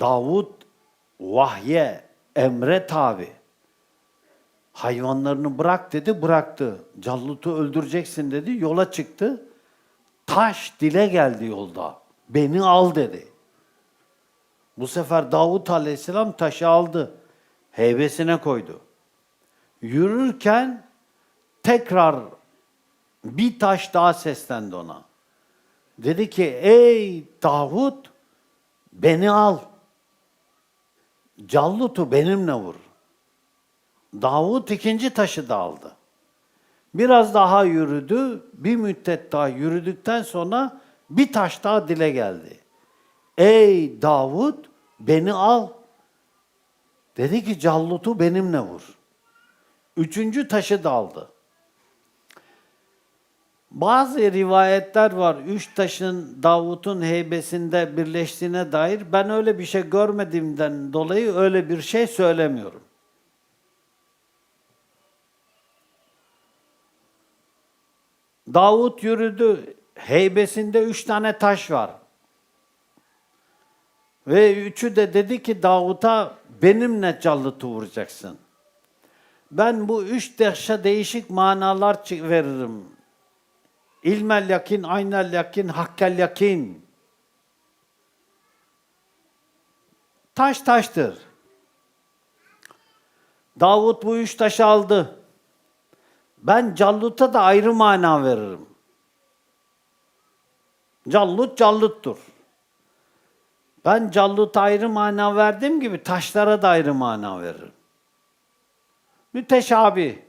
Davut vahye, emre tabi. Hayvanlarını bırak dedi, bıraktı. Callutu öldüreceksin dedi, yola çıktı. Taş dile geldi yolda. Beni al dedi. Bu sefer Davut Aleyhisselam taşı aldı. Heybesine koydu. Yürürken tekrar bir taş daha seslendi ona. Dedi ki ey Davut beni al. Callutu benimle vur. Davut ikinci taşı da aldı. Biraz daha yürüdü. Bir müddet daha yürüdükten sonra bir taş daha dile geldi. Ey Davut beni al. Dedi ki Callut'u benimle vur. Üçüncü taşı da aldı. Bazı rivayetler var. Üç taşın Davut'un heybesinde birleştiğine dair. Ben öyle bir şey görmediğimden dolayı öyle bir şey söylemiyorum. Davut yürüdü. Heybesinde üç tane taş var. Ve üçü de dedi ki Davut'a benimle callıtı vuracaksın. Ben bu üç taşa değişik manalar veririm. İlmel yakin, aynel yakin, hakkel yakin. Taş taştır. Davut bu üç taşı aldı. Ben Callut'a da ayrı mana veririm. Callut calluttur. Ben Callut'a ayrı mana verdiğim gibi taşlara da ayrı mana veririm. Müteşabih.